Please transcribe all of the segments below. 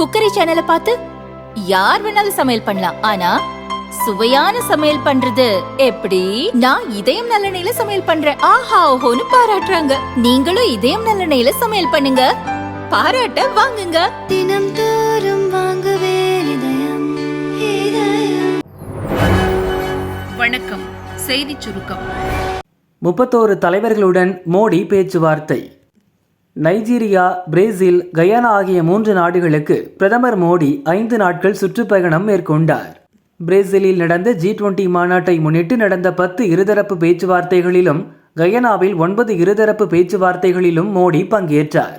Cookery சேனலை பார்த்து யார் வேணாலும் சமையல் பண்ணலாம். ஆனா சுவையான சமையல் பண்றது எப்படி? நான் இதயம் நல்லெண்ணெயில சமையல் பண்றேன். ஆஹா ஓஹோன்னு பாராட்டுறாங்க. நீங்களும் இதயம் நல்லெண்ணெயில சமையல் பண்ணுங்க. பாராட்ட வாங்குங்க. தினம் தோறும் வாங்குவே இதயம் இதயம். வணக்கம். செய்திச் சுருக்கம். முப்பத்தோரு தலைவர்களுடன் மோடி பேச்சுவார்த்தை. நைஜீரியா பிரேசில் கயானா ஆகிய மூன்று நாடுகளுக்கு பிரதமர் மோடி ஐந்து நாட்கள் சுற்றுப்பயணம் மேற்கொண்டார். பிரேசிலில் நடந்த ஜி டுவெண்டி மாநாட்டை முன்னிட்டு நடந்த பத்து இருதரப்பு பேச்சுவார்த்தைகளிலும் கயனாவில் ஒன்பது இருதரப்பு பேச்சுவார்த்தைகளிலும் மோடி பங்கேற்றார்.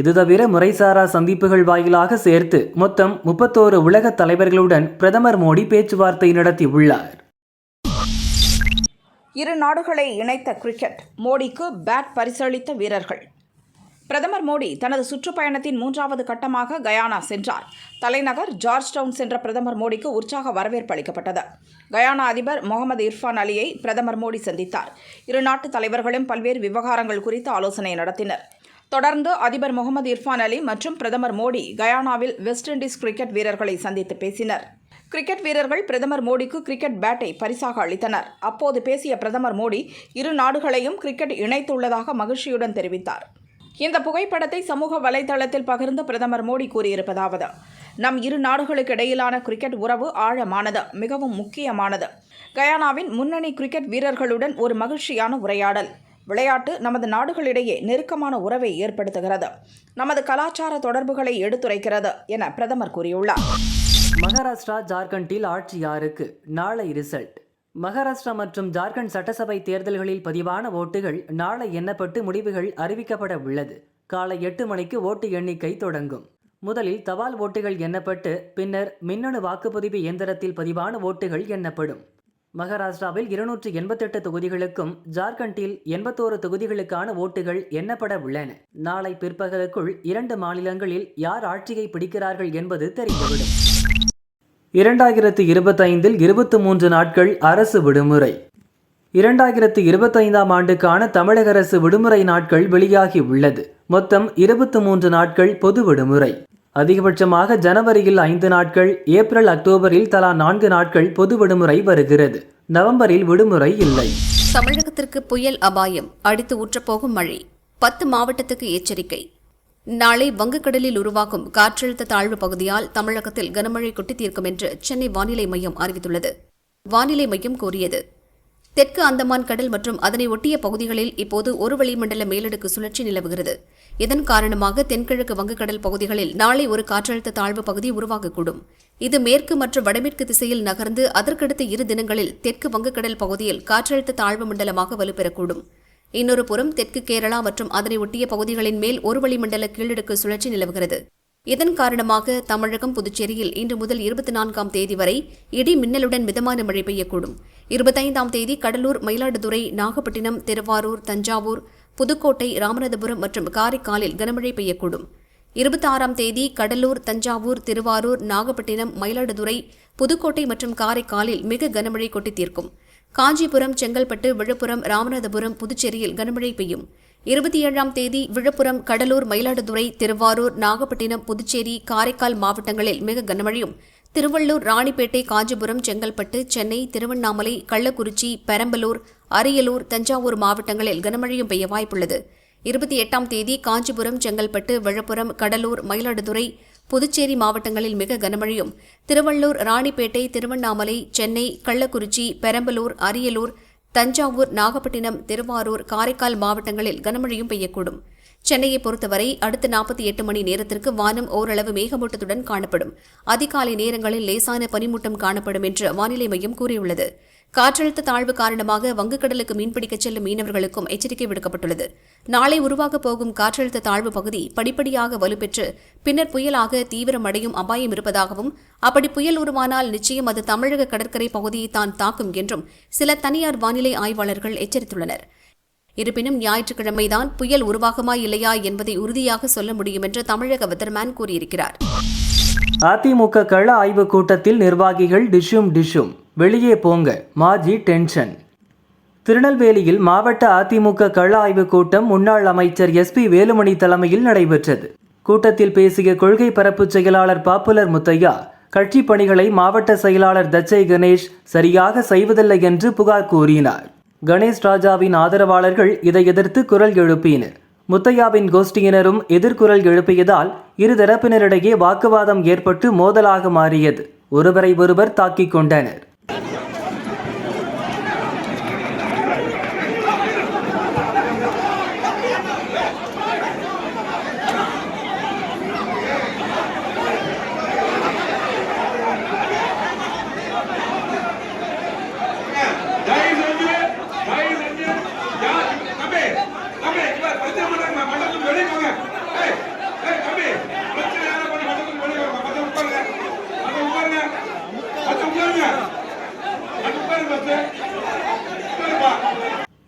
இது தவிர முறைசாரா சந்திப்புகள் வாயிலாக சேர்த்து மொத்தம் முப்பத்தோரு உலக தலைவர்களுடன் பிரதமர் மோடி பேச்சுவார்த்தை நடத்தியுள்ளார். இரு நாடுகளை இணைத்த கிரிக்கெட் மோடிக்கு பேட் பரிசளித்த வீரர்கள். பிரதமர் மோடி தனது சுற்றுப்பயணத்தின் மூன்றாவது கட்டமாக கயானா சென்றார். தலைநகர் ஜார்ஜ் டவுன் சென்ற பிரதமர் மோடிக்கு உற்சாக வரவேற்பு அளிக்கப்பட்டது. கயானா அதிபர் முகமது இர்ஃபான் அலியை பிரதமர் மோடி சந்தித்தார். இரு நாட்டு தலைவர்களும் பல்வேறு விவகாரங்கள் குறித்து ஆலோசனை நடத்தினர். தொடர்ந்து அதிபர் முகமது இர்ஃபான் அலி மற்றும் பிரதமர் மோடி கயானாவில் வெஸ்ட் இண்டீஸ் கிரிக்கெட் வீரர்களை சந்தித்து பேசினர். கிரிக்கெட் வீரர்கள் பிரதமர் மோடிக்கு கிரிக்கெட் பேட்டை பரிசாக அளித்தனர். அப்போது பேசிய பிரதமர் மோடி இரு நாடுகளையும் கிரிக்கெட் இணைத்துள்ளதாக மகிழ்ச்சியுடன் தெரிவித்தார். இந்த புகைப்படத்தை சமூக வலைதளத்தில் பகிர்ந்து பிரதமர் மோடி கூறியிருப்பதாவது நம் இரு நாடுகளுக்கு இடையிலான கிரிக்கெட் உறவு ஆழமானது மிகவும் முக்கியமானது. கயானாவின் முன்னணி கிரிக்கெட் வீரர்களுடன் ஒரு மகிழ்ச்சியான உரையாடல். விளையாட்டு நமது நாடுகளிடையே நெருக்கமான உறவை ஏற்படுத்துகிறது நமது கலாச்சார தொடர்புகளை எடுத்துரைக்கிறது என பிரதமர் கூறியுள்ளார். மகாராஷ்டிரா ஜார்க்கண்டில் ஆட்சி யாருக்கு? நாளை ரிசல்ட் மகாராஷ்டிரா மற்றும் ஜார்க்கண்ட் சட்டசபை தேர்தல்களில் பதிவான ஓட்டுகள் நாளை எண்ணப்பட்டு முடிவுகள் அறிவிக்கப்பட உள்ளது. காலை எட்டு மணிக்கு ஓட்டு எண்ணிக்கை தொடங்கும். முதலில் தபால் ஓட்டுகள் எண்ணப்பட்டு பின்னர் மின்னணு வாக்குப்பதிவு இயந்திரத்தில் பதிவான ஓட்டுகள் எண்ணப்படும். மகாராஷ்டிராவில் இருநூற்று எண்பத்தெட்டு தொகுதிகளுக்கும் ஜார்க்கண்டில் எண்பத்தோரு தொகுதிகளுக்கான ஓட்டுகள் எண்ணப்பட உள்ளன. நாளை பிற்பகலுக்குள் இரண்டு மாநிலங்களில் யார் ஆட்சியை பிடிக்கிறார்கள் என்பது தெரிந்துவிடும். இரண்டாயிரத்து இருபத்தைந்தில் இருபத்து மூன்று நாட்கள் அரசு விடுமுறை. இரண்டாயிரத்து இருபத்தைந்தாம் ஆண்டுக்கான தமிழக அரசு விடுமுறை நாட்கள் வெளியாகி உள்ளது. மொத்தம் இருபத்து மூன்று நாட்கள் பொது விடுமுறை. அதிகபட்சமாக ஜனவரியில் ஐந்து நாட்கள் ஏப்ரல் அக்டோபரில் தலா நான்கு நாட்கள் பொது விடுமுறை வருகிறது. நவம்பரில் விடுமுறை இல்லை. தமிழகத்திற்கு புயல் அபாயம் அடித்து ஊற்றப்போகும் மழை. பத்து மாவட்டத்துக்கு எச்சரிக்கை. நாளை வங்கக்கடலில் உருவாகும் காற்றழுத்த தாழ்வு பகுதியால் தமிழகத்தில் கனமழை கொட்டி தீர்க்கும் என்று சென்னை வானிலை மையம் அறிவித்துள்ளது. வானிலை மையம் கூறியது. தெற்கு அந்தமான் கடல் மற்றும் அதனை ஒட்டிய பகுதிகளில் இப்போது ஒரு வளிமண்டல மேலடுக்கு சுழற்சி நிலவுகிறது. இதன் காரணமாக தென்கிழக்கு வங்கக்கடல் பகுதிகளில் நாளை ஒரு காற்றழுத்த தாழ்வு பகுதி உருவாகக்கூடும். இது மேற்கு மற்றும் வடமேற்கு திசையில் நகர்ந்து அதற்கடுத்த இரு தினங்களில் தெற்கு வங்கக்கடல் பகுதியில் காற்றழுத்த தாழ்வு மண்டலமாக வலுப்பெறக்கூடும். இன்னொரு புறம் தெற்கு கேரளா மற்றும் அதனை ஒட்டிய பகுதிகளின் மேல் ஒரு வளிமண்டல கீழடுக்கு சுழற்சி நிலவுகிறது. இதன் காரணமாக தமிழகம் புதுச்சேரியில் இன்று முதல் இருபத்தி நான்காம் தேதி வரை இடி மின்னலுடன் மிதமான மழை பெய்யக்கூடும். இருபத்தைந்தாம் தேதி கடலூர் மயிலாடுதுறை நாகப்பட்டினம் திருவாரூர் தஞ்சாவூர் புதுக்கோட்டை ராமநாதபுரம் மற்றும் காரைக்காலில் கனமழை பெய்யக்கூடும். இருபத்தாறாம் தேதி கடலூர் தஞ்சாவூர் திருவாரூர் நாகப்பட்டினம் மயிலாடுதுறை புதுக்கோட்டை மற்றும் காரைக்காலில் மிக கனமழை கொட்டி தீர்க்கும். காஞ்சிபுரம் செங்கல்பட்டு விழுப்புரம் ராமநாதபுரம் புதுச்சேரியில் கனமழை பெய்யும். இருபத்தி ஏழாம் தேதி விழுப்புரம் கடலூர் மயிலாடுதுறை திருவாரூர் நாகப்பட்டினம் புதுச்சேரி காரைக்கால் மாவட்டங்களில் மிக கனமழையும். திருவள்ளூர் ராணிப்பேட்டை காஞ்சிபுரம் செங்கல்பட்டு சென்னை திருவண்ணாமலை கள்ளக்குறிச்சி பெரம்பலூர் அரியலூர் தஞ்சாவூர் மாவட்டங்களில் கனமழையும் பெய்ய வாய்ப்புள்ளது. இருபத்தி எட்டாம் தேதி காஞ்சிபுரம் செங்கல்பட்டு விழுப்புரம் கடலூர் மயிலாடுதுறை புதுச்சேரி மாவட்டங்களில் மிக கனமழையும். திருவள்ளூர் ராணிப்பேட்டை திருவண்ணாமலை சென்னை கள்ளக்குறிச்சி பெரம்பலூர் அரியலூர் தஞ்சாவூர் நாகப்பட்டினம் திருவாரூர் காரைக்கால் மாவட்டங்களில் கனமழையும் பெய்யக்கூடும். சென்னையை பொறுத்தவரை அடுத்த நாற்பத்தி எட்டு மணி நேரத்திற்கு வானம் ஓரளவு மேகமூட்டத்துடன் காணப்படும். அதிகாலை நேரங்களில் லேசான பனிமூட்டம் காணப்படும் என்று வானிலை மையம் கூறியுள்ளது. காற்றழுத்த தாழ்வு காரணமாக வங்கக்கடலுக்கு மீன்பிடிக்கச் செல்லும் மீனவர்களுக்கும் எச்சரிக்கை விடுக்கப்பட்டுள்ளது. நாளை உருவாகப் போகும் காற்றழுத்த தாழ்வு பகுதி படிப்படியாக வலுப்பெற்று பின்னர் புயலாக தீவிரமடையும் அபாயம் இருப்பதாகவும் அப்படி புயல் உருவானால் நிச்சயம் அது தமிழக கடற்கரை பகுதியை தான் தாக்கும் என்றும் சில தனியார் வானிலை ஆய்வாளர்கள் எச்சரித்துள்ளனர். இருப்பினும் ஞாயிற்றுக்கிழமைதான் புயல் உருவாகுமா இல்லையா என்பதை உறுதியாக சொல்ல முடியும் என்று தமிழக வெதர்மேன் கூறியிருக்கிறார். அதிமுக கள ஆய்வுக் கூட்டத்தில் நிர்வாகிகள் டிஷும் டிஷும். வெளியே போங்க மாஜி டென்ஷன். திருநெல்வேலியில் மாவட்ட அதிமுக கள ஆய்வுக் கூட்டம் முன்னாள் அமைச்சர் எஸ்பி வேலுமணி தலைமையில் நடைபெற்றது. கூட்டத்தில் பேசிய கொள்கை பரப்பு செயலாளர் பாப்புலர் முத்தையா கட்சி பணிகளை மாவட்ட செயலாளர் தச்சை கணேஷ் சரியாக செய்வதில்லை என்று புகார் கூறினார். கணேஷ் ராஜாவின் ஆதரவாளர்கள் இதை எதிர்த்து குரல் எழுப்பினர். முத்தையாவின் கோஷ்டியினரும் எதிர்குரல் எழுப்பியதால் இருதரப்பினரிடையே வாக்குவாதம் ஏற்பட்டு மோதலாக மாறியது. ஒருவரை ஒருவர் தாக்கிக் கொண்டனர்.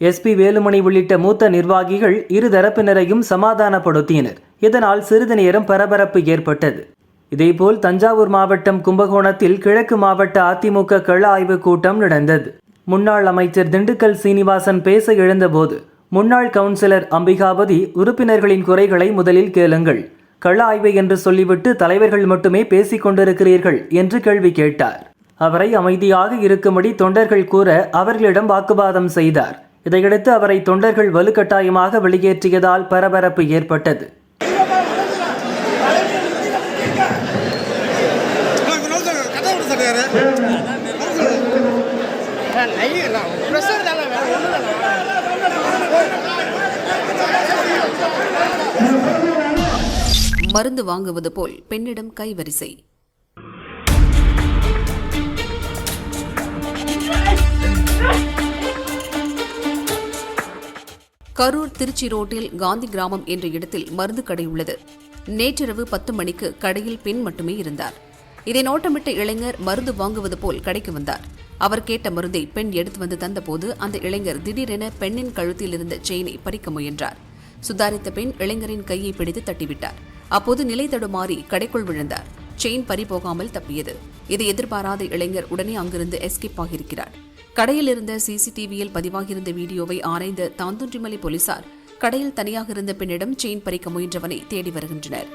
எஸ்பி வேலுமணி உள்ளிட்ட மூத்த நிர்வாகிகள் இரு தரப்பினரையும் சமாதானப்படுத்தினர். இதனால் சிறிது நேரம் பரபரப்பு ஏற்பட்டது. இதேபோல் தஞ்சாவூர் மாவட்டம் கும்பகோணத்தில் கிழக்கு மாவட்ட அதிமுக கள ஆய்வுக் கூட்டம் நடந்தது. முன்னாள் அமைச்சர் திண்டுக்கல் சீனிவாசன் பேச எழுந்தபோது முன்னாள் கவுன்சிலர் அம்பிகாபதி உறுப்பினர்களின் குறைகளை முதலில் கேளுங்கள். கள ஆய்வு என்று சொல்லிவிட்டு தலைவர்கள் மட்டுமே பேசிக் கொண்டிருக்கிறீர்கள் என்று கேள்வி கேட்டார். அவரை அமைதியாக இருக்கும்படி தொண்டர்கள் கூற அவர்களிடம் வாக்குவாதம் செய்தார். இதையடுத்து அவரை தொண்டர்கள் வலுக்கட்டாயமாக வெளியேற்றியதால் பரபரப்பு ஏற்பட்டது. மருந்து வாங்குவது போல் பெண்ணிடம் கைவரிசை. கரூர் திருச்சி ரோட்டில் காந்தி கிராமம் என்ற இடத்தில் மருந்து கடை உள்ளது. நேற்றிரவு பத்து மணிக்கு கடையில் பெண் மட்டுமே இருந்தார். இதை நோட்டமிட்ட இளைஞர் மருந்து வாங்குவது போல் கடைக்கு வந்தார். அவர் கேட்ட மருந்தை பெண் எடுத்து வந்து தந்தபோது அந்த இளைஞர் திடீரென பெண்ணின் கழுத்தில் இருந்த செயினை பறிக்க முயன்றார். சுதாரித்த பெண் இளைஞரின் கையை பிடித்து தட்டிவிட்டார். அப்போது நிலை தடுமாறி கடைக்குள் விழுந்தார். செயின் பறிபோகாமல் தப்பியது. இதை எதிர்பாராத இளைஞர் உடனே அங்கிருந்து எஸ்கேப் ஆகியிருக்கிறார். கடையில் இருந்த சிசிடிவியில் பதிவாகியிருந்த வீடியோவை ஆராய்ந்த தாந்தொன்றிமலை போலீசார் கடையில் தனியாக இருந்த பெண்ணிடம் செயின் பறிக்க முயன்றவனை தேடி வருகின்றனர்.